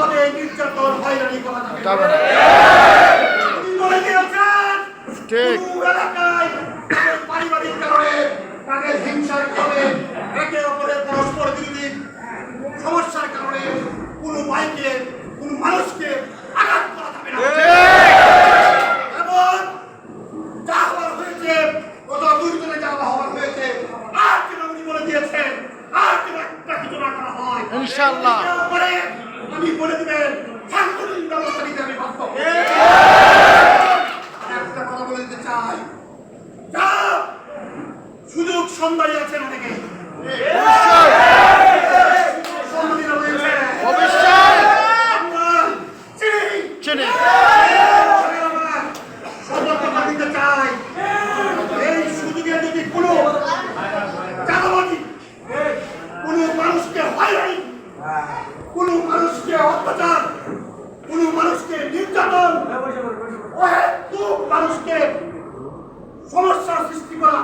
পদে নির্যাতন হয়রানি করা যাবে না। যাবে না উনি বলে দিয়েছেন ঠিক। এলাকায় পারিবারিক কারণে ইনশাআল্লাহ। বলে দিবেন সাংগঠনিক ব্যবস্থা নিতে আমি বাধ্য। একটা কথা বলে দিতে চাই। যা সুযোগ সন্ধানী আছেন অনেকে। অবশ্যই। চিনি চিনি সতর্কতা দিতে চাই এই সুযোগে যদি কোনো চাঁদাবাজি কোনো মানুষকে হয়রানি কোনো মানুষকে অত্যাচার। কোন মানুষকে নির্যাতন অহেতুক মানুষকে সমস্যা সৃষ্টি করা